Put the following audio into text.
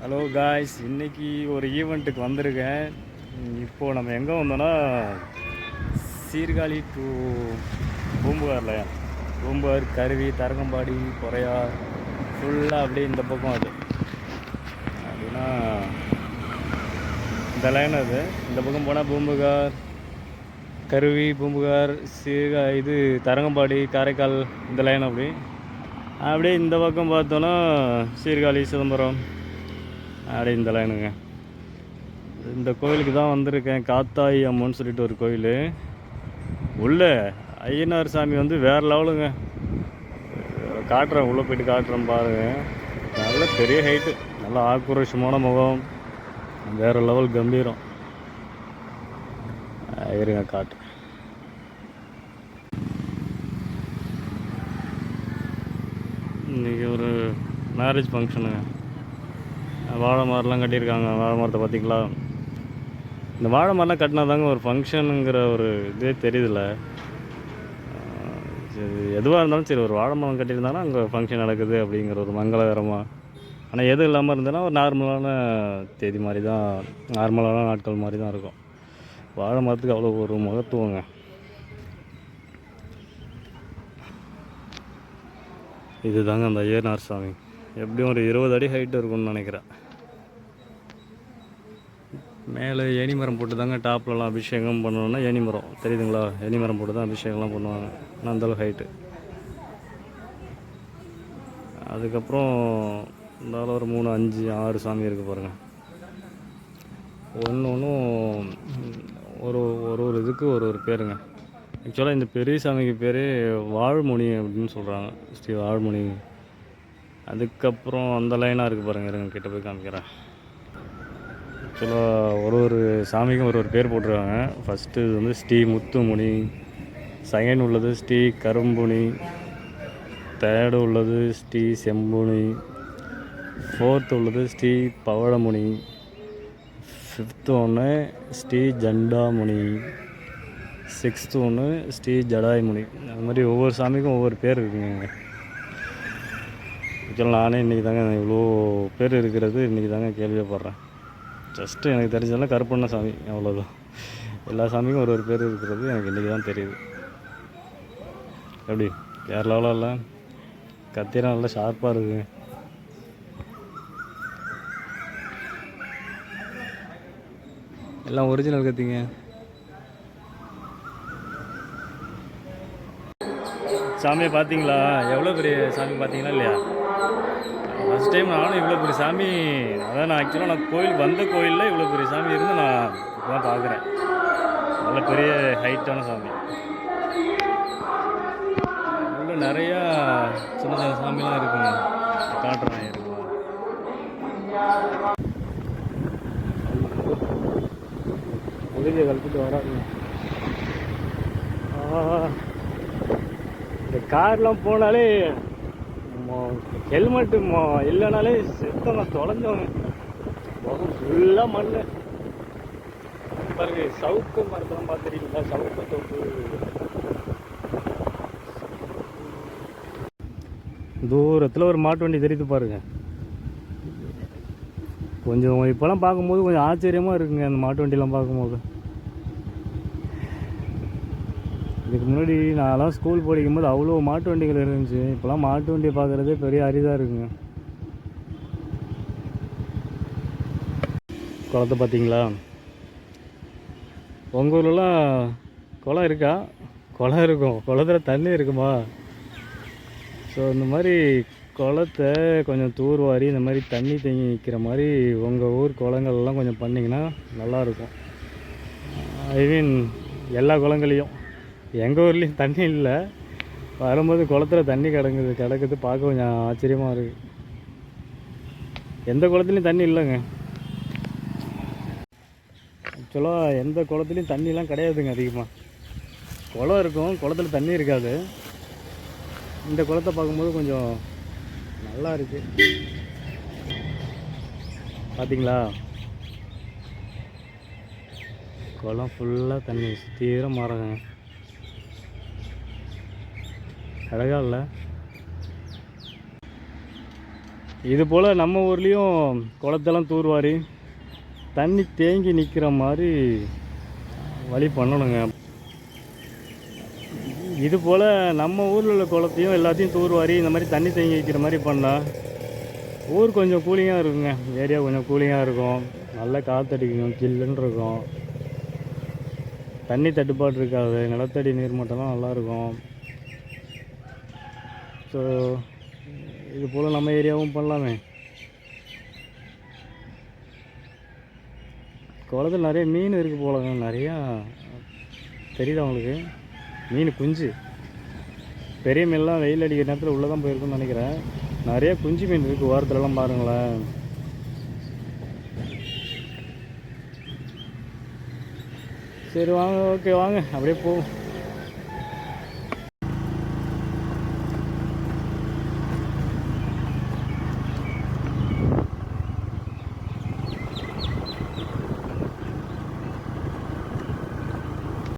Hello guys இன்றைக்கி ஒரு ஈவெண்ட்டுக்கு வந்திருக்கேன். இப்போது நம்ம எங்கே வந்தோன்னா சீர்காழி டு பூம்புகாரில் பூம்புகார் கருவி தரங்கம்பாடி குறையா ஃபுல்லாக அப்படியே இந்த பக்கம் அது. அப்படின்னா இந்த லைன் அது. இந்த பக்கம் போனால் பூம்புகார் கருவி பூம்புகார் சீர்கா இது தரங்கம்பாடி காரைக்கால் இந்த லைன் அப்படி. அப்படியே இந்த பக்கம் பார்த்தோன்னா சீர்காழி சிதம்பரம். அப்படியே இந்த லைனுங்க இந்த கோயிலுக்கு தான் வந்திருக்கேன். காத்தாயி அம்மன் சொல்லிட்டு ஒரு கோயில். உள்ளே ஐயனார் சாமி வந்து வேறு லெவலுங்க. காட்டுறேன். உள்ளே போயிட்டு காட்டுறேன் பாருங்க. நல்ல பெரிய ஹைட்டு நல்ல ஆக்ரோஷமான முகம். வேறு லெவல் கம்பீரம். இருங்க காட்டு. இன்றைக்கி ஒரு மேரேஜ் ஃபங்க்ஷனுங்க வாழை மரம்லாம் கட்டியிருக்காங்க. வாழை மரத்தை பார்த்திங்களா? இந்த வாழை மரம்லாம் கட்டினா தாங்க ஒரு ஃபங்க்ஷனுங்கிற ஒரு இதே தெரியுதுல்ல. சரி எதுவாக இருந்தாலும் சரி ஒரு வாழை மரம் கட்டியிருந்தாலும் அங்கே ஃபங்க்ஷன் நடக்குது அப்படிங்கிற ஒரு மங்களகரமாக ஆனால் எதுவும் இல்லாமல் இருந்ததுன்னா ஒரு நார்மலான தேதி மாதிரி தான் நார்மலான நாட்கள் மாதிரி தான் இருக்கும். வாழை மரத்துக்கு அவ்வளோ ஒரு மகத்துவங்க. இதுதாங்க அந்த ஐயனார் சாமி. எப்படியும் ஒரு இருபது அடி ஹைட் இருக்கும்னு நினைக்கிறேன். மேலே ஏனிமரம் போட்டு தாங்க டாப்லலாம் அபிஷேகம் பண்ணணும்னா ஏனிமரம் தெரியுதுங்களா? ஏனிமரம் போட்டு தான் அபிஷேகம்லாம் பண்ணுவாங்க. ஆனால் அந்தளவு ஹைட்டு அதுக்கப்புறம் இருந்தாலும் ஒரு மூணு அஞ்சு ஆறு சாமி இருக்குது பாருங்கள் ஒன்று ஒன்றும் ஒரு ஒரு ஒரு இதுக்கு ஒரு ஒரு பேருங்க. ஆக்சுவலாக இந்த பெரிய சாமிக்கு பேர் வாழ்முனி அப்படின்னு சொல்கிறாங்க ஸ்ரீ வாழ்முனி அதுக்கப்புறம் அந்த லைனாக இருக்குது பாருங்கள் இருங்க கிட்ட போய் காமிக்கிறேன். ஆக்சுவலாக ஒரு ஒரு சாமிக்கும் ஒரு ஒரு பேர் போட்டிருக்காங்க. ஃபஸ்ட்டு இது வந்து ஸ்ரீ முத்துமுனி செகண்ட் உள்ளது ஸ்ரீ கரும்புனி தேர்டு உள்ளது ஸ்ரீ செம்புனி ஃபோர்த் உள்ளது ஸ்ரீ பவழமுனி ஃபிஃப்த்து ஒன்று ஸ்ரீ ஜண்டாமுனி சிக்ஸ்த்து ஒன்று ஸ்ரீ ஜடாய்முனி. அது மாதிரி ஒவ்வொரு சாமிக்கும் ஒவ்வொரு பேர் இருக்குங்க. ஆக்சுவலாக நானே இன்றைக்கி தாங்க இவ்வளோ பேர் இருக்கிறது இன்றைக்கி தாங்க கேள்விப்படுறேன் ஜஸ்ட்டு எனக்கு தெரிஞ்சதெல்லாம் கருப்பண்ண சாமி அவ்வளோதான் எல்லா சாமிக்கும் ஒரு ஒரு பேர் இருக்கிறது எனக்கு இன்றைக்கி தான் தெரியுது. எப்படி? கேரளாவில் இல்லை கத்திரம் நல்லா ஷார்ப்பாக இருக்குது எல்லாம் ஒரிஜினல் கத்திங்க. சாமியை பார்த்தீங்களா? எவ்வளோ பெரிய சாமி பார்த்தீங்களா இல்லையா? ஃபஸ்ட் டைம் நானும் இவ்வளோ பெரிய சாமி அதான் நான் ஆக்சுவலாக நான் கோயில் வந்த கோயிலில் இவ்வளோ பெரிய சாமி இருந்து நான் இப்போ தான் பார்க்குறேன். நல்ல பெரிய ஹைட்டான சாமி. உள்ள நிறையா சின்ன சின்ன சாமிலாம் இருக்குங்க. காட்டுறேன் இருக்குமா அழுதியை கழிச்சிட்டு வராங்க. இந்த கார்லாம் போனாலே ஹெல்மெட்டு இல்லைனாலே செத்தவங்க தொலைஞ்சவங்க. முகம் ஃபுல்லாக மண் பாருங்க சவுக்கு மரத்தெல்லாம் பார்த்துருக்கீங்களா? சவுக்கு தொப்பு தூரத்தில் ஒரு மாட்டு வண்டி தெரியுது பாருங்க. கொஞ்சம் இப்போலாம் பார்க்கும்போது கொஞ்சம் ஆச்சரியமாக இருக்குங்க அந்த மாட்டு வண்டிலாம் பார்க்கும்போது. இதுக்கு முன்னாடி நான்லாம் ஸ்கூல் படிக்கும்போது அவ்வளோ மாட்டு வண்டிகள் இருந்துச்சு. இப்போலாம் மாட்டு வண்டியை பார்க்குறதே பெரிய அரிதாக இருக்குங்க. குளத்தை பார்த்தீங்களா? உங்கள் ஊர்லலாம் குளம் இருக்கா? குளம் இருக்கும். குளத்துல தண்ணி இருக்குமா? ஸோ இந்த மாதிரி குளத்தை கொஞ்சம் தூர்வாரி இந்த மாதிரி தண்ணி தேங்கி நிற்கிற மாதிரி உங்கள் ஊர் குளங்கள்லாம் கொஞ்சம் பண்ணிங்கன்னா நல்லாயிருக்கும் ஐ மீன் எல்லா குளங்களையும். எங்கள் ஊர்லேயும் தண்ணி இல்லை. வரும்போது குளத்துல தண்ணி கிடங்குது கிடக்குது பார்க்க கொஞ்சம் ஆச்சரியமாக இருக்குது எந்த குளத்துலையும் தண்ணி இல்லைங்க. ஆக்சுவலாக எந்த குளத்துலையும் தண்ணிலாம் கிடையாதுங்க அதிகமாக குளம் இருக்கும் குளத்துல தண்ணி இருக்காது. இந்த குளத்தை பார்க்கும்போது கொஞ்சம் நல்லா இருக்குது பார்த்தீங்களா குளம் ஃபுல்லாக தண்ணி சுத்தீரம் மரங்க அழகாக இல்லை. இது போல் நம்ம ஊர்லேயும் குளத்தெல்லாம் தூர்வாரி தண்ணி தேங்கி நிற்கிற மாதிரி வழி பண்ணணுங்க. இது போல் நம்ம ஊரில் உள்ள குளத்தையும் எல்லாத்தையும் தூர்வாரி இந்த மாதிரி தண்ணி தேங்கி வைக்கிற மாதிரி பண்ணால் ஊர் கொஞ்சம் கூலிங்காக இருக்குங்க. ஏரியா கொஞ்சம் கூலிங்காக இருக்கும். நல்லா காற்றடிக்கும் ஜில்லுன்னு இருக்கும். தண்ணி தட்டுப்பாடு இருக்காது. நிலத்தடி நீர்மட்டம்லாம் நல்லாயிருக்கும் ஸோ இது போல் நம்ம ஏரியாவும் பண்ணலாமே. குளத்துல நிறைய மீன் இருக்குது போலங்க நிறையா தெரியுதா உங்களுக்கு? மீன் குஞ்சு. பெரிய மீன்லாம் வெயில் அடிக்கிற நேரத்தில் உள்ளே தான் போயிருக்குன்னு நினைக்கிறேன். நிறைய குஞ்சு மீன் இருக்குது ஓரத்துலலாம் பாருங்களேன். சரி வாங்க ஓகே வாங்க. அப்படியே போவோம்